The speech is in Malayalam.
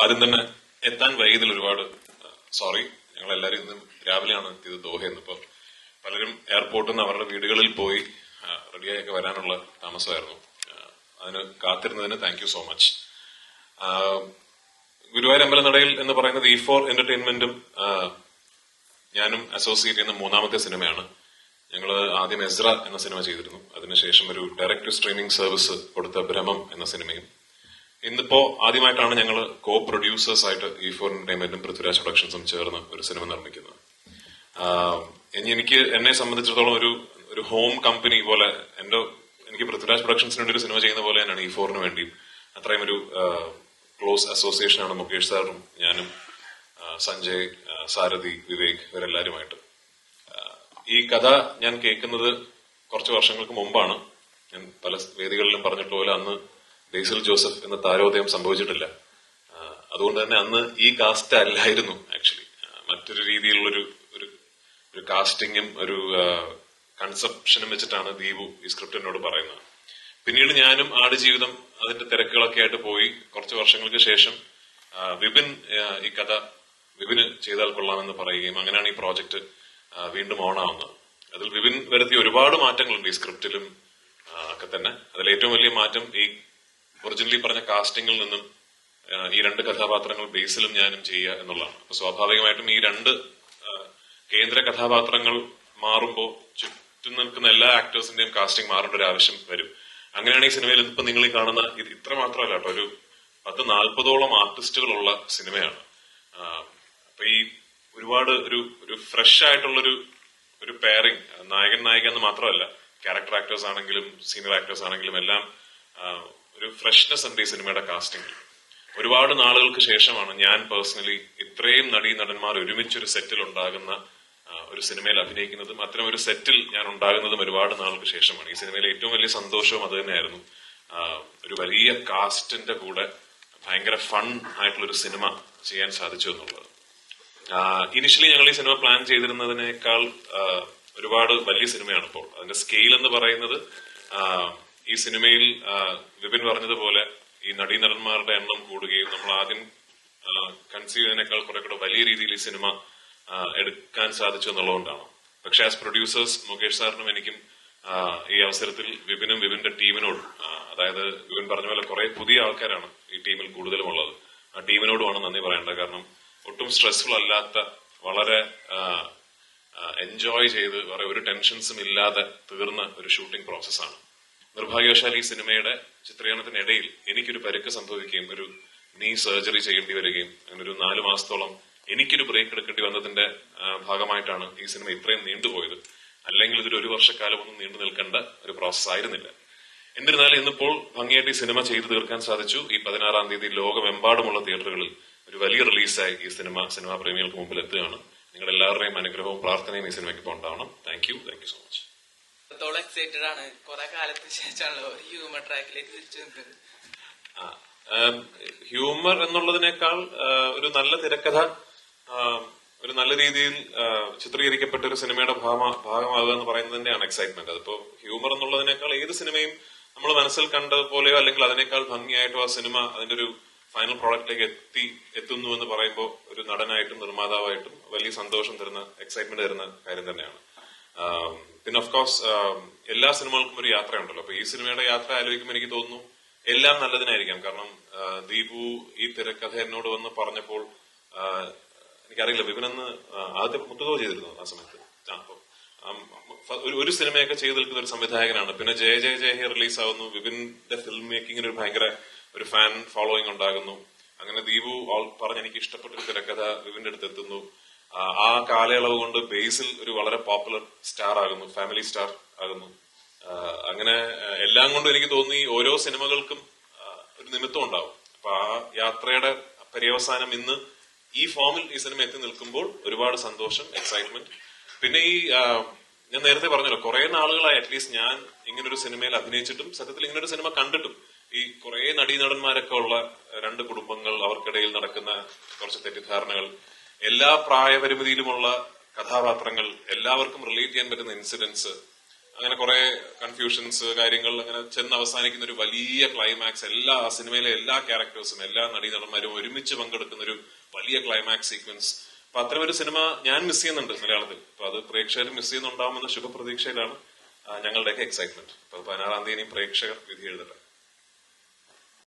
ആദ്യം തന്നെ എത്താൻ വൈകിയതിൽ ഒരുപാട് സോറി ഞങ്ങൾ എല്ലാവരും ഇന്ന് രാവിലെയാണ് എത്തിയത് ദോഹയെന്ന്. ഇപ്പം പലരും എയർപോർട്ടിൽ നിന്ന് അവരുടെ വീടുകളിൽ പോയി റെഡിയായൊക്കെ വരാനുള്ള താമസമായിരുന്നു. അതിന് കാത്തിരുന്നതിന് thank you so much Guruvayur അമ്പലനടയിൽ എന്ന് പറയുന്നത് ഇ ഫോർ എന്റർടൈൻമെന്റും ഞാനും അസോസിയേറ്റ് ചെയ്യുന്ന മൂന്നാമത്തെ സിനിമയാണ്. ഞങ്ങൾ ആദ്യം എസ്ര എന്ന സിനിമ ചെയ്തിരുന്നു. അതിനുശേഷം ഒരു ഡയറക്ട് സ്ട്രീമിംഗ് സർവീസ് കൊടുത്ത ഭ്രമം എന്ന സിനിമയും ഇന്നിപ്പോ ആദ്യമായിട്ടാണ് ഞങ്ങൾ കോ പ്രൊഡ്യൂസേഴ്സ് ആയിട്ട് ഈ ഫോർ എന്റർടൈൻമെന്റും പൃഥ്വിരാജ് പ്രൊഡക്ഷൻസും ചേർന്ന് ഒരു സിനിമ നിർമ്മിക്കുന്നത്. ഇനി എനിക്ക് എന്നെ സംബന്ധിച്ചിടത്തോളം ഒരു ഒരു ഹോം കമ്പനി പോലെ എന്റെ എനിക്ക് പൃഥ്വിരാജ് പ്രൊഡക്ഷൻസിന് വേണ്ടി ഒരു സിനിമ ചെയ്യുന്ന പോലെ തന്നെയാണ് ഈ ഫോറിന് വേണ്ടി അത്രയും ഒരു ക്ലോസ് അസോസിയേഷൻ ആണ് മുകേഷ് സാറും ഞാനും സഞ്ജയ് സാരഥി വിവേക് ഇവരെല്ലാരുമായിട്ട്. ഈ കഥ ഞാൻ കേൾക്കുന്നത് കുറച്ച് വർഷങ്ങൾക്ക് മുമ്പാണ്. ഞാൻ പല വേദികളിലും പറഞ്ഞിട്ടുള്ള പോലെ അന്ന് ബേസിൽ ജോസഫ് എന്ന താരോദയം സംഭവിച്ചിട്ടില്ല. അതുകൊണ്ട് തന്നെ അന്ന് ഈ കാസ്റ്റ് അല്ലായിരുന്നു ആക്ച്വലി മറ്റൊരു രീതിയിലുള്ളൊരു ഒരു ഒരു കാസ്റ്റിങ്ങും ഒരു കൺസെപ്ഷനും വെച്ചിട്ടാണ് ദീപു ഈ സ്ക്രിപ്റ്റ് എന്നോട് പറയുന്നത്. പിന്നീട് ഞാനും ആട് ജീവിതം അതിന്റെ തിരക്കുകളൊക്കെ ആയിട്ട് പോയി. കുറച്ച് വർഷങ്ങൾക്ക് ശേഷം വിപിൻ ഈ കഥ വിപിന് ചെയ്താൽ കൊള്ളാമെന്ന് പറയുകയും അങ്ങനെയാണ് ഈ പ്രോജക്റ്റ് വീണ്ടും ഓണാവുന്നത് അതിൽ വിപിൻ വരുത്തിയ ഒരുപാട് മാറ്റങ്ങളുണ്ട് ഈ സ്ക്രിപ്റ്റിലും ഒക്കെ തന്നെ. അതിൽ ഏറ്റവും വലിയ മാറ്റം ഈ ഒറിജിനലി പറഞ്ഞ കാസ്റ്റിംഗിൽ നിന്നും ഈ രണ്ട് കഥാപാത്രങ്ങൾ ബേസിലും ഞാനും ചെയ്യുക എന്നുള്ളതാണ്. അപ്പൊ സ്വാഭാവികമായിട്ടും ഈ രണ്ട് കേന്ദ്ര കഥാപാത്രങ്ങൾ മാറുമ്പോൾ ചുറ്റും നിൽക്കുന്ന എല്ലാ ആക്ടേഴ്സിന്റെയും കാസ്റ്റിംഗ് മാറേണ്ട ഒരു ആവശ്യം വരും. അങ്ങനെയാണ് ഈ സിനിമയിൽ ഇപ്പൊ നിങ്ങൾ ഈ കാണുന്ന ഇത് ഇത്ര മാത്രമല്ല കേട്ടോ ഒരു പത്ത് നാൽപ്പതോളം ആർട്ടിസ്റ്റുകളുള്ള സിനിമയാണ്. അപ്പൊ ഈ ഒരുപാട് ഒരു ഒരു ഫ്രഷ് ആയിട്ടുള്ളൊരു ഒരു പെയറിങ് നായകൻ നായിക എന്ന് മാത്രമല്ല ക്യാരക്ടർ ആക്ടേഴ്സ് ആണെങ്കിലും സീനിയർ ആക്ടേഴ്സ് ആണെങ്കിലും എല്ലാം ഒരു ഫ്രഷ്നെസ് ഉണ്ട് ഈ സിനിമയുടെ കാസ്റ്റിംഗിൽ ഒരുപാട് നാളുകൾക്ക് ശേഷമാണ് ഞാൻ പേഴ്സണലി ഇത്രയും നടീ നടന്മാർ ഒരുമിച്ചൊരു സെറ്റിൽ ഉണ്ടാകുന്ന ഒരു സിനിമയിൽ അഭിനയിക്കുന്നതും. അത്തരം ഒരു സെറ്റിൽ ഞാൻ ഉണ്ടാകുന്നതും ഒരുപാട് നാളുകൾക്ക് ശേഷമാണ്. ഈ സിനിമയിലെ ഏറ്റവും വലിയ സന്തോഷവും അത് തന്നെയായിരുന്നു. ഒരു വലിയ കാസ്റ്റിന്റെ കൂടെ ഭയങ്കര ഫൺ ആയിട്ടുള്ള ഒരു സിനിമ ചെയ്യാൻ സാധിച്ചു എന്നുള്ളത്. ഇനിഷ്യലി ഞങ്ങൾ ഈ സിനിമ പ്ലാൻ ചെയ്തിരുന്നതിനേക്കാൾ ഒരുപാട് വലിയ സിനിമയാണ് ഇപ്പോൾ. അതിന്റെ സ്കെയിൽ എന്ന് പറയുന്നത് ഈ സിനിമയിൽ ആ, പറഞ്ഞതുപോലെ ഈ നടീനടന്മാരുടെ എണ്ണം കൂടുകയും നമ്മൾ ആദ്യം കൺസീവ് കുറെ കൂടെ വലിയ രീതിയിൽ ഈ സിനിമ എടുക്കാൻ സാധിച്ചു എന്നുള്ളതുകൊണ്ടാണ്. പക്ഷെ ആസ് പ്രൊഡ്യൂസേഴ്സ് മുകേഷ് സാറിനും എനിക്കും ഈ അവസരത്തിൽ വിപിനും വിപിന്റെ ടീമിനോടും അതായത് വിപിൻ പറഞ്ഞ പോലെ കുറെ പുതിയ ആൾക്കാരാണ് ഈ ടീമിൽ കൂടുതലും ഉള്ളത് ആ ടീമിനോടുമാണ് നന്ദി പറയേണ്ടത്. കാരണം ഒട്ടും സ്ട്രെസ്ഫുൾ അല്ലാത്ത വളരെ എൻജോയ് ചെയ്ത് വേറെ ഒരു ടെൻഷൻസും ഇല്ലാതെ തീർന്ന ഒരു ഷൂട്ടിംഗ് പ്രോസസ്സാണ് നിർഭാഗ്യവശാൽ ഈ സിനിമയുടെ ചിത്രീകരണത്തിനിടയിൽ എനിക്കൊരു പരുക്ക് സംഭവിക്കുകയും ഒരു നീ സർജറി ചെയ്യേണ്ടി വരികയും അങ്ങനെ ഒരു നാല് മാസത്തോളം എനിക്കൊരു ബ്രേക്ക് എടുക്കേണ്ടി വന്നതിന്റെ ഭാഗമായിട്ടാണ് ഈ സിനിമ ഇത്രയും നീണ്ടുപോയത്. അല്ലെങ്കിൽ ഇതൊരു ഒരു വർഷക്കാലം ഒന്നും നീണ്ടു നിൽക്കേണ്ട ഒരു പ്രോസസ് ആയിരുന്നില്ല. എന്നിരുന്നാലും ഇന്നിപ്പോൾ ഭംഗിയായിട്ട് ഈ സിനിമ ചെയ്തു തീർക്കാൻ സാധിച്ചു. ഈ പതിനാറാം തീയതി ലോകമെമ്പാടുമുള്ള തിയേറ്ററുകളിൽ ഒരു വലിയ റിലീസായി ഈ സിനിമ സിനിമാ പ്രേമികൾക്ക് മുമ്പിൽ എത്തുകയാണ്. നിങ്ങളുടെ എല്ലാവരുടെയും അനുഗ്രഹവും പ്രാർത്ഥനയും ഈ സിനിമയ്ക്ക് ഇപ്പോൾ ഉണ്ടാവണം. Thank you thank you so much അത്രത്തോളം എക്സൈറ്റഡ് ആണ്. കുറെ കാലത്തിന് ശേഷമാണല്ലോ ഒരു ഹ്യൂമർ ട്രാക്കിലേക്ക് തിരിച്ചു നിൽക്കുന്നത് ഹ്യൂമർ എന്നുള്ളതിനേക്കാൾ ഒരു നല്ല തിരക്കഥ ഒരു നല്ല രീതിയിൽ ചിത്രീകരിക്കപ്പെട്ട ഒരു സിനിമയുടെ ഭാഗമാ- ഭാഗമാകുക എന്ന് പറയുന്നത് തന്നെയാണ് എക്സൈറ്റ്മെന്റ് അതിപ്പോ ഹ്യൂമർ എന്നുള്ളതിനേക്കാൾ ഏത് സിനിമയും നമ്മൾ മനസ്സിൽ കണ്ട പോലെയോ അല്ലെങ്കിൽ അതിനേക്കാൾ ഭംഗിയായിട്ടോ ആ സിനിമ അതിന്റെ ഒരു ഫൈനൽ പ്രോഡക്റ്റിലേക്ക് എത്തി എത്തുന്നു എന്ന് പറയുമ്പോൾ ഒരു നടനായിട്ടും നിർമ്മാതാവായിട്ടും വലിയ സന്തോഷം തരുന്ന എക്സൈറ്റ്മെന്റ് തരുന്ന കാര്യം തന്നെയാണ്. പിന്നെ ഓഫ് കോഴ്സ് എല്ലാ സിനിമകൾക്കും ഒരു യാത്രയുണ്ടല്ലോ. അപ്പൊ ഈ സിനിമയുടെ യാത്ര ആലോചിക്കുമ്പോൾ എനിക്ക് തോന്നുന്നു എല്ലാം നല്ലതിനായിരിക്കാം. കാരണം ദീപു ഈ തിരക്കഥ എന്നോട് വന്ന് പറഞ്ഞപ്പോൾ ആ, എനിക്കറിയില്ല വിപിനെന്ന് ആദ്യം മുത്തുകോ ചെയ്തിരുന്നു ആ സമയത്ത്? ഫ- ഒരു- സിനിമയൊക്കെ ചെയ്ത് നിൽക്കുന്ന ഒരു സംവിധായകനാണ്. പിന്നെ ജയ ജയ ജയ ഹി റിലീസ് ആവുന്നു വിപിന്റെ ഫിലിം മേക്കിങ്ങിന് ഒരു ഭയങ്കര ഒരു ഫാൻ ഫോളോയിങ് ഉണ്ടാകുന്നു. അങ്ങനെ ദീപു പറഞ്ഞ് എനിക്ക് ഇഷ്ടപ്പെട്ട ഒരു തിരക്കഥ വിപിന്റെ അടുത്ത് എത്തുന്നു. ആ, കാലയളവ് കൊണ്ട് ബേസിൽ ഒരു വളരെ പോപ്പുലർ സ്റ്റാർ ആകുന്നു ഫാമിലി സ്റ്റാർ ആകുന്നു. അങ്ങനെ എല്ലാം കൊണ്ടും എനിക്ക് തോന്നി ഓരോ സിനിമകൾക്കും ഒരു നിമിത്തം ഉണ്ടാവും. അപ്പൊ ആ യാത്രയുടെ പര്യവസാനം ഇന്ന് ഈ ഫോമിൽ ഈ സിനിമ എത്തി നിൽക്കുമ്പോൾ ഒരുപാട് സന്തോഷം എക്സൈറ്റ്മെന്റ് പിന്നെ ഈ ഞാൻ നേരത്തെ പറഞ്ഞല്ലോ കുറെ നാളുകളായി അറ്റ്ലീസ്റ്റ് ഞാൻ ഇങ്ങനൊരു സിനിമയിൽ അഭിനയിച്ചിട്ടും സത്യത്തിൽ ഇങ്ങനൊരു സിനിമ കണ്ടിട്ടും ഈ കുറെ നടീനടന്മാരൊക്കെ ഉള്ള രണ്ട് കുടുംബങ്ങൾ അവർക്കിടയിൽ നടക്കുന്ന കുറച്ച് തെറ്റിദ്ധാരണകൾ എല്ലാ പ്രായപരിമിതിയിലുമുള്ള കഥാപാത്രങ്ങൾ എല്ലാവർക്കും റിലേറ്റ് ചെയ്യാൻ പറ്റുന്ന ഇൻസിഡൻസ് അങ്ങനെ കുറെ കൺഫ്യൂഷൻസ് കാര്യങ്ങൾ അങ്ങനെ ചെന്ന് അവസാനിക്കുന്ന ഒരു വലിയ ക്ലൈമാക്സ് എല്ലാ സിനിമയിലെ എല്ലാ ക്യാരക്ടേഴ്സും എല്ലാ നടീനടന്മാരും ഒരുമിച്ച് പങ്കെടുക്കുന്ന ഒരു വലിയ ക്ലൈമാക്സ് സീക്വൻസ് അപ്പൊ അത്തരം ഒരു സിനിമ ഞാൻ മിസ് ചെയ്യുന്നുണ്ട് മലയാളത്തിൽ. അപ്പൊ അത് പ്രേക്ഷകർ മിസ് ചെയ്യുന്നുണ്ടാവുമെന്ന ശുഭപ്രതീക്ഷയിലാണ് ഞങ്ങളുടെയൊക്കെ എക്സൈറ്റ്മെന്റ് അപ്പൊ പതിനാറാം തീയതി പ്രേക്ഷകർ വിധി എഴുതട്ടെ.